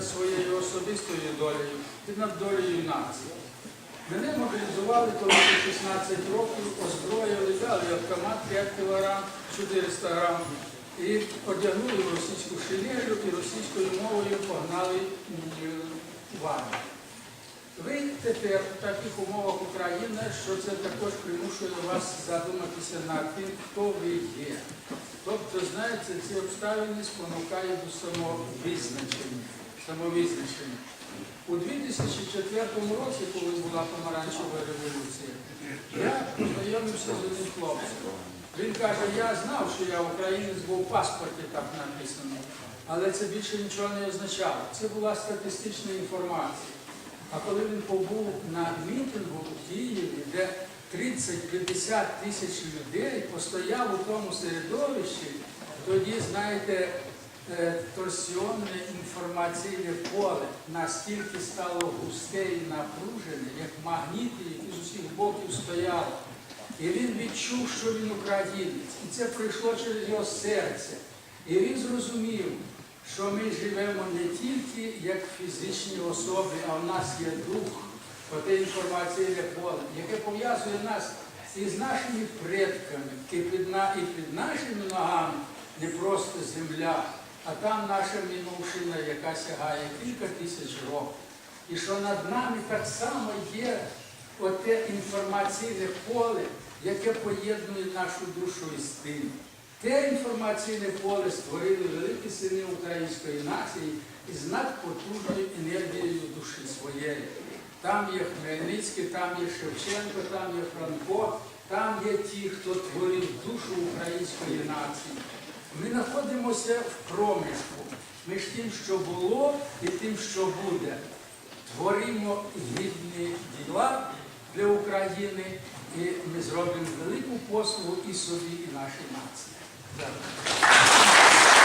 над своєю особистою долею і над долею нації. Мене мобілізували, коли 16 років озброїли, дали автомат 5 кг 400 грам і одягнули російську шинелю і російською мовою погнали в армію. Ви тепер в таких умовах України, що це також примушує вас задуматися над тим, хто ви є. Тобто, знаєте, ці обставини спонукають до самовизначення. Самовизначення. У 2004 році, коли була помаранчева революція, я познайомився з одним хлопцем. Він каже, я знав, що я українець, бо в паспорті так написано, але це більше нічого не означало. Це була статистична інформація. А коли він побув на мітингу у Києві, де 30-50 тисяч людей постояв у тому середовищі, тоді, знаєте, торсіонне інформаційне поле настільки стало густе і напружене, як магніти, які з усіх боків стояли. І він відчув, що він українець. І це прийшло через його серце. І він зрозумів, що ми живемо не тільки як фізичні особи, а в нас є дух, оте інформаційне поле, яке пов'язує нас із нашими предками, і під нашими ногами не просто земля, а там наша минувшина, яка сягає кілька тисяч років. І що над нами так само є оте інформаційне поле, яке поєднує нашу душу із тим. Те інформаційне поле створили великі сини української нації із надпотужною енергією душі своєї. Там є Хмельницький, там є Шевченко, там є Франко, там є ті, хто творив душу української нації. Ми знаходимося в проміжку між тим, що було, і тим, що буде. Творимо гідні діла для України, і ми зробимо велику послугу і собі, і нашій нації. Дякую.